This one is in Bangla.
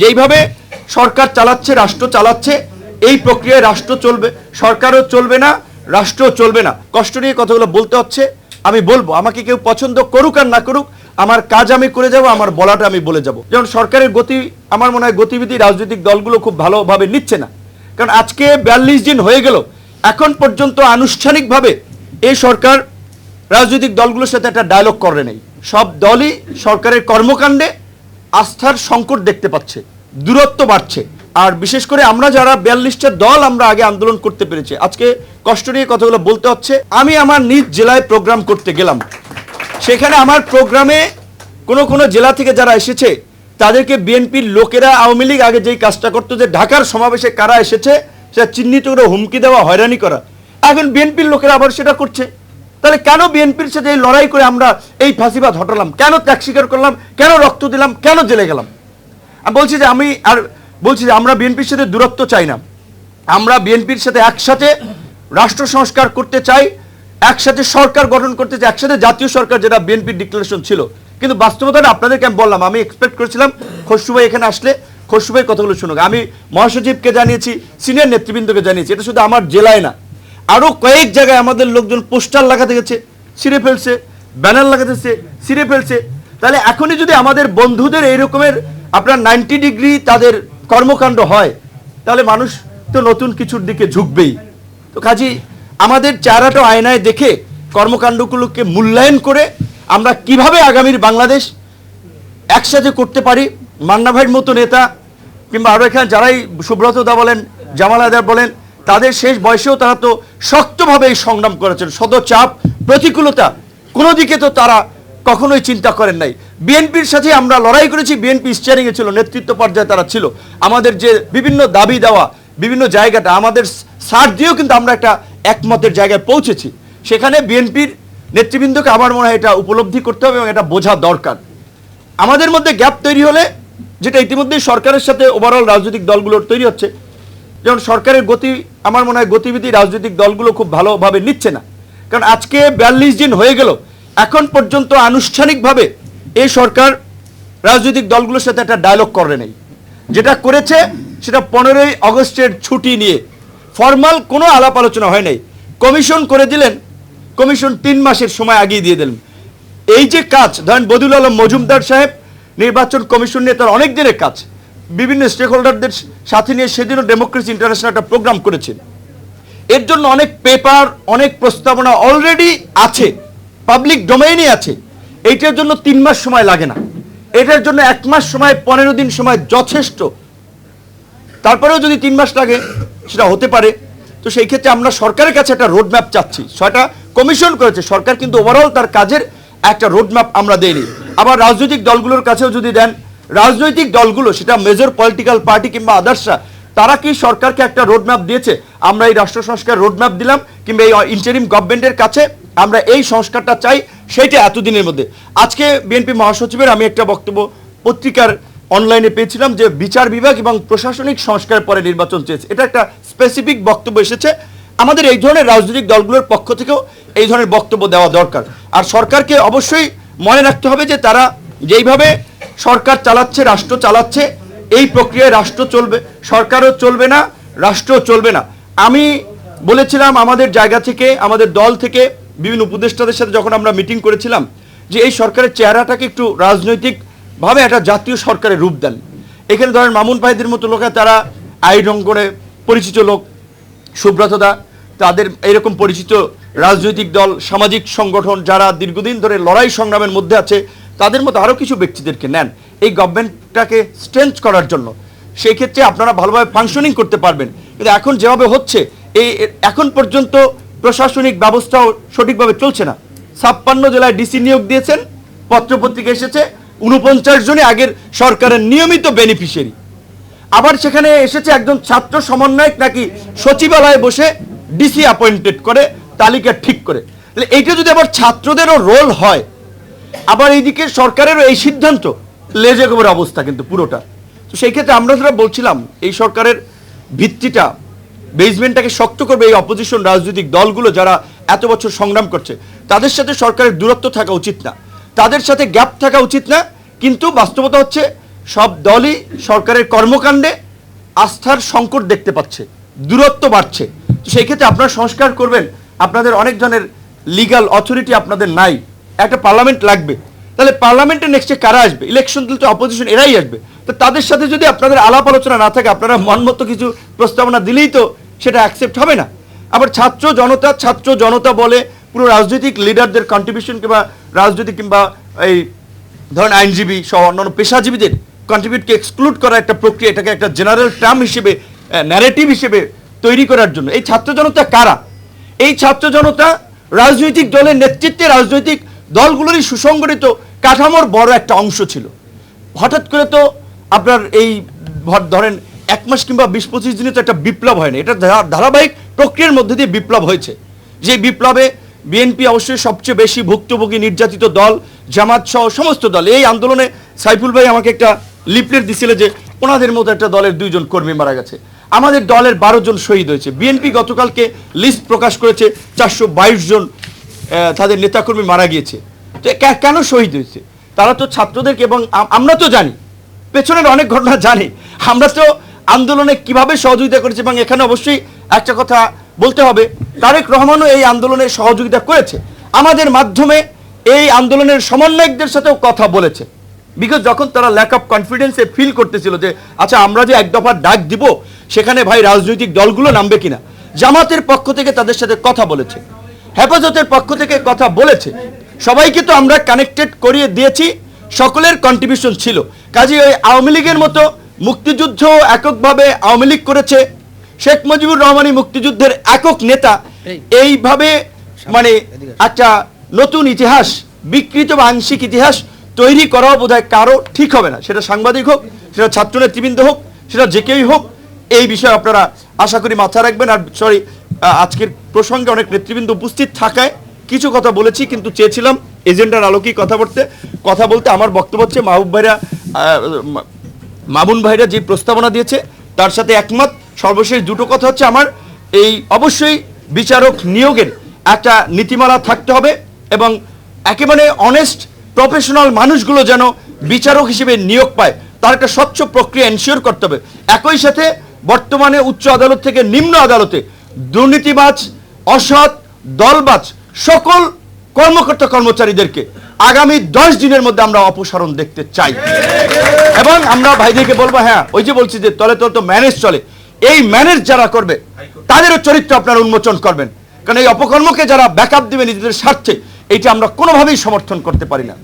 যেইভাবে সরকার চালাচ্ছে, রাষ্ট্র চালাচ্ছে, এই প্রক্রিয়ায় রাষ্ট্র চলবে, সরকারও চলবে না, রাষ্ট্রও চলবে না। কষ্ট নিয়ে কথাগুলো বলতে হচ্ছে, আমি বলব, আমাকে কেউ পছন্দ করুক আর না করুক, আমার কাজ আমি করে যাব, আমার বলাটা আমি বলে যাব। যেমন সরকারের গতি, আমার মনে হয় গতিবিধি রাজনৈতিক দলগুলো খুব ভালোভাবে নিচ্ছে না। কারণ আজকে বিয়াল্লিশ দিন হয়ে গেল, এখন পর্যন্ত আনুষ্ঠানিকভাবে এই সরকার রাজনৈতিক দলগুলোর সাথে একটা ডায়লগ করে নেই। সব দলই সরকারের কর্মকাণ্ডে আস্থার সংকট দেখতে পাচ্ছে, দূরত্ব বাড়ছে। আর বিশেষ করে আমরা যারা বিয়াল্লিশটা দল আমরা আগে আন্দোলন করতে পেরেছি, আজকে কষ্ট নিয়ে কথাগুলো বলতে হচ্ছে, আমি আমার নিজ জেলায় প্রোগ্রাম করতে গেলাম। সেখানে আমার প্রোগ্রামে কোনো কোনো জেলা থেকে যারা এসেছে, তাদেরকে বিএনপির লোকেরা আওয়ামী লীগ আগে যেই কাজটা করতো, যে ঢাকার সমাবেশে কারা এসেছে, সেটা চিহ্নিত করে হুমকি দেওয়া, হয়রানি করা। এখন বিএনপির লোকেরা আবার সেটা করছে। তাহলে কেন বিএনপির সাথে এই লড়াই করে আমরা এই ফাঁসিবাদ হটালাম? কেন ত্যাগ স্বীকার করলাম? কেন রক্ত দিলাম? কেন জেলে গেলাম? আমি বলছি যে আমি আর বলছি যে আমরা বিএনপির সাথে দূরত্ব চাই না। আমরা বিএনপির সাথে একসাথে রাষ্ট্র সংস্কার করতে চাই, একসাথে সরকার গঠন করতে চাই, একসাথে জাতীয় সরকার যেটা বিএনপির ডিক্লারেশন ছিল। কিন্তু বাস্তবতাটা আপনাদেরকে আমি বললাম, আমি এক্সপেক্ট করেছিলাম খসরু ভাই এখানে আসলে খসরু ভাই কথাগুলো শুনুক। আমি মহাসচিবকে জানিয়েছি সিনিয়র নেতৃবৃন্দকে জানিয়েছি। এটা শুধু আমার জেলায় না আরও কয়েক জায়গায় আমাদের লোকজন পোস্টার লাগাতে গেছে, ছিঁড়ে ফেলছে, ব্যানার লাগাতেছে ছিঁড়ে ফেলছে। তাহলে এখনই যদি আমাদের বন্ধুদের এই রকমের আপনার নাইনটি ডিগ্রি তাদের কর্মকাণ্ড হয়, তাহলে মানুষ তো নতুন কিছুর দিকে ঝুঁকবেই। তো কাজী, আমাদের চেহারাটা আয়নায় দেখে কর্মকাণ্ডগুলোকে মূল্যায়ন করে আমরা কীভাবে আগামীর বাংলাদেশ একসাথে করতে পারি? মান্না ভাইয়ের মতো নেতা, কিংবা আরও এখানে যারাই সুব্রত দা বলেন, জামাল আদার বলেন তাদের শেষ বয়সেও তারা তো শক্তভাবে এই সংগ্রাম করেছেন। সদচাপ, প্রতিকূলতা, কোনো দিকে তো তারা কখনোই চিন্তা করেন নাই। বিএনপির সাথে আমরা লড়াই করেছি, বিএনপি স্টিয়ারিংয়ে ছিল, নেতৃত্ব পর্যায়ে তারা ছিল। আমাদের যে বিভিন্ন দাবি দেওয়া, বিভিন্ন জায়গাটা, আমাদের সার দিয়েও কিন্তু আমরা একটা একমতের জায়গায় পৌঁছেছি। সেখানে বিএনপির নেতৃবৃন্দকে আমার মনে হয় এটা উপলব্ধি করতে হবে এবং এটা বোঝা দরকার। আমাদের মধ্যে গ্যাপ তৈরি হলে, যেটা ইতিমধ্যেই সরকারের সাথে ওভারঅল রাজনৈতিক দলগুলোর তৈরি হচ্ছে যেমন সরকারের গতি, আমার মনে হয় গতিবিধি রাজনৈতিক দলগুলো খুব ভালোভাবে নিচ্ছে না। কারণ আজকে বিয়াল্লিশ দিন হয়ে গেল, এখন পর্যন্ত আনুষ্ঠানিকভাবে এই সরকার রাজনৈতিক দলগুলোর সাথে একটা ডায়লগ করে নেই। যেটা করেছে সেটা পনেরোই আগস্টের ছুটি নিয়ে। ফর্মাল কোনো আলাপ আলোচনা হয় নাই। কমিশন করে দিলেন, কমিশন তিন মাসের সময় আগিয়ে দিয়ে দিলেন। এই যে কাজ, ধরেন বদুল আলম মজুমদার সাহেব নির্বাচন কমিশন নিয়ে তার অনেক দিনের কাজ। বিভিন্ন স্টেক হোল্ডারদের সাথে নিয়ে সেদিনও ডেমোক্রেসি ইন্টারন্যাশনাল একটা প্রোগ্রাম করেছেন এর জন্য অনেক পেপার অনেক প্রস্তাবনা অলরেডি আছে। পাবলিক ডোমেইনে আছে। এইটার জন্য তিন মাস সময় লাগে না। এটার জন্য এক মাস সময়, পনেরো দিন সময় যথেষ্ট। তারপরেও যদি তিন মাস লাগে, সেটা হতে পারে। তো সেই ক্ষেত্রে আমরা সরকারের কাছে একটা রোড ম্যাপ চাচ্ছি। সেটা কমিশন করেছে। সরকার কিন্তু ওভারঅল তার কাজের একটা রোড ম্যাপ আমরা দেইনি আবার রাজনৈতিক দলগুলোর কাছেও যদি দেন রাজনৈতিক দলগুলো, সেটা মেজর পলিটিক্যাল পার্টি কিংবা আদার্সরা তারা কি সরকারকে একটা রোড ম্যাপ দিয়েছে? আমরা এই রাষ্ট্র সংস্কার রোড ম্যাপ দিলাম, কিংবা এই ইন্টারিম গভর্নমেন্টের কাছে আমরা এই সংস্কারটা চাই সেইটা এতদিনের মধ্যে। আজকে বিএনপি মহাসচিবের আমি একটা বক্তব্য পত্রিকার অনলাইনে পেয়েছিলাম যে বিচার বিভাগ এবং প্রশাসনিক সংস্কার পরে নির্বাচন চেয়েছে। এটা একটা স্পেসিফিক বক্তব্য এসেছে। আমাদের এই ধরনের রাজনৈতিক দলগুলোর পক্ষ থেকেও এই ধরনের বক্তব্য দেওয়া দরকার। আর সরকারকে অবশ্যই মনে রাখতে হবে যে তারা যেইভাবে সরকার চালাচ্ছে, রাষ্ট্র চালাচ্ছে, এই প্রক্রিয়ায় রাষ্ট্র চলবে, সরকারও চলবে না, রাষ্ট্রও চলবে না। আমি বলেছিলাম আমাদের জায়গা থেকে, আমাদের দল থেকে, বিভিন্ন উপদেষ্টাদের সাথে যখন আমরা মিটিং করেছিলাম, যে এই সরকারের চেহারাটাকে একটু রাজনৈতিকভাবে একটা জাতীয় সরকারের রূপ দেন। এখানে ধরেন মামুন ভাইদের মতো লোকেরা, তারা আইন করে পরিচিত লোক সুব্রতদা তাদের এরকম পরিচিত রাজনৈতিক দল, সামাজিক সংগঠন, যারা দীর্ঘদিন ধরে লড়াই সংগ্রামের মধ্যে আছে তাদের মতো আরও কিছু ব্যক্তিদেরকে নেন। এই গভর্নমেন্টটাকে স্ট্রেংথ করার জন্য। সেই ক্ষেত্রে আপনারা ভালোভাবে ফাংশনিং করতে পারবেন। কিন্তু এখন যেভাবে হচ্ছে, এই এখন পর্যন্ত প্রশাসনিক ব্যবস্থাও সঠিকভাবে চলছে না। ছাপ্পান্ন জেলায় ডিসি নিয়োগ দিয়েছেন, পত্রপত্রিকা এসেছে, উনপঞ্চাশ জনই আগের সরকারের নিয়মিত বেনিফিশিয়ারি আবার সেখানে এসেছে একজন ছাত্র সমন্বয়ক নাকি সচিবালয়ে বসে ডিসি অ্যাপয়েন্টেড করে, তালিকা ঠিক করে। তাহলে এইটা যদি আবার ছাত্রদেরও রোল হয় আবার এইদিকে সরকারেরও এই সিদ্ধান্ত। লেজে গোবর অবস্থা কিন্তু পুরোটা। তো সেই ক্ষেত্রে আমরা যারা বলছিলাম, এই সরকারের ভিত্তিটা, বেসমেন্টটাকে শক্ত করবে এই অপোজিশন রাজনৈতিক দলগুলো যারা এত বছর সংগ্রাম করছে, তাদের সাথে সরকারের দূরত্ব থাকা উচিত না। তাদের সাথে গ্যাপ থাকা উচিত না, কিন্তু বাস্তবতা হচ্ছে সব দলই সরকারের কর্মকাণ্ডে আস্থার সংকট দেখতে পাচ্ছে, দূরত্ব বাড়ছে। সেই ক্ষেত্রে আপনারা সংস্কার করবেন, আপনাদের অনেক জনের লিগ্যাল অথরিটি আপনাদের নাই। একটা পার্লামেন্ট লাগবে। তাহলে পার্লামেন্টে নেক্সটে কারা আসবে? ইলেকশন দিলে তো অপোজিশন এরাই আসবে। তো তাদের সাথে যদি আপনাদের আলাপ আলোচনা না থাকে, আপনারা মনমতো কিছু প্রস্তাবনা দিলেই তো সেটা অ্যাকসেপ্ট হবে না। আবার ছাত্র জনতা ছাত্র জনতা বলে পুরো রাজনৈতিক লিডারদের কন্ট্রিবিউশন কিংবা রাজনৈতিক কিংবা এই ধরেন আইনজীবী সহ অন্যান্য পেশাজীবীদের কন্ট্রিবিউটকে এক্সক্লুড করা একটা প্রক্রিয়া, এটাকে একটা জেনারেল টার্ম হিসেবে ন্যারেটিভ হিসেবে তৈরি করার জন্য। এই ছাত্র জনতা কারা? এই ছাত্র জনতা রাজনৈতিক দলের নেতৃত্বে রাজনৈতিক দলগুলোরই সুসংগঠিত কাঠামোর বড় একটা অংশ ছিল। হঠাৎ করে তো আপনার এই ধরেন এক মাস কিংবা বিশ পঁচিশ দিনে তো একটা বিপ্লব হয় না। এটা ধারা- ধারাবাহিক প্রক্রিয়ার মধ্যে দিয়ে বিপ্লব হয়েছে। যে বিপ্লবে বিএনপি অবশ্যই সবচেয়ে বেশি ভুক্তভোগী নির্যাতিত দল, জামাত সহ সমস্ত দল, এই আন্দোলনে সাইফুল ভাই আমাকে একটা লিফলেট দিছিল যে ওনাদের মতো একটা দলের দুইজন কর্মী মারা গেছে। আমাদের দলের বারো জন শহীদ হয়েছে। বিএনপি গতকালকে লিস্ট প্রকাশ করেছে চারশো বাইশ জন তাদের নেতাকর্মী মারা গিয়েছে। তো কেন শহীদ হয়েছে? তারা তো ছাত্রদেরকে এবং আমরা তো জানি, পেছনের অনেক ঘটনা জানি। আমরা তো আন্দোলনে কীভাবে সহযোগিতা করেছি এবং এখানে অবশ্যই একটা কথা বলতে হবে, তারেক রহমানও এই আন্দোলনে সহযোগিতা করেছে। আমাদের মাধ্যমে এই আন্দোলনের সমন্বয়কদের সাথেও কথা বলেছে। বিকজ যখন তারা ল্যাক অফ কনফিডেন্সে ফিল করতেছিল যে আচ্ছা আমরা যে এক দফার ডাক দিব, সেখানে ভাই রাজনৈতিক দলগুলো নামবে কিনা? জামাতের পক্ষ থেকে তাদের সাথে কথা বলেছে। হেফাজতের পক্ষ থেকে কথা বলেছে। সবাইকে তো আমরা কানেক্টেড করিয়ে দিয়েছি সকলের কন্ট্রিবিউশন ছিল। কাজে ওই আওয়ামী লীগের মতো মুক্তিযুদ্ধ এককভাবে আওয়ামী লীগ করেছে। শেখ মুজিবুর রহমানই মুক্তিযুদ্ধের একক নেতা। এইভাবে মানে একটা নতুন ইতিহাস বিকৃত বা আংশিক ইতিহাস তৈরি করাও বোধহয় কারও ঠিক হবে না। সেটা সাংবাদিক হোক সেটা ছাত্র নেতৃবৃন্দ হোক সেটা যে কেউই হোক এই বিষয়ে আপনারা আশা করি মাথা রাখবেন। আর সরি আজকের প্রসঙ্গে অনেক নেতৃবৃন্দ উপস্থিত থাকায় কিছু কথা বলেছি, কিন্তু চেয়েছিলাম এজেন্ডার আলোকেই কথা বলতে। কথা বলতে আমার বক্তব্য হচ্ছে মাহবুব ভাইরা মামুন ভাইরা যে প্রস্তাবনা দিয়েছে, তার সাথে একমত। সর্বশেষ দুটো কথা হচ্ছে আমার, এই অবশ্যই বিচারক নিয়োগের একটা নীতিমালা থাকতে হবে এবং একেবারে অনেস্ট প্রফেশনাল মানুষগুলো যেন বিচারক হিসেবে নিয়োগ পায়, তার একটা স্বচ্ছ প্রক্রিয়া এনশিওর করতে হবে। একই সাথে বর্তমানে উচ্চ আদালত থেকে নিম্ন আদালতে দুর্নীতিবাজ অসৎ, দলবাজ সকল কর্মকর্তা কর্মচারীদেরকে আগামী দশ দিনের মধ্যে আমরা অপসারণ দেখতে চাই। এবং আমরা ভাইদেরকে বলব হ্যাঁ ওই যে বলছি যে তলে তলে তো ম্যানেজ চলে। এই ম্যানেজ যারা করবে, তাদেরও চরিত্র আপনারা উন্মোচন করবেন। কারণ এই অপকর্মকে যারা ব্যাকআপ দিবে নিজেদের স্বার্থে, এইটা আমরা কোনোভাবেই সমর্থন করতে পারি না।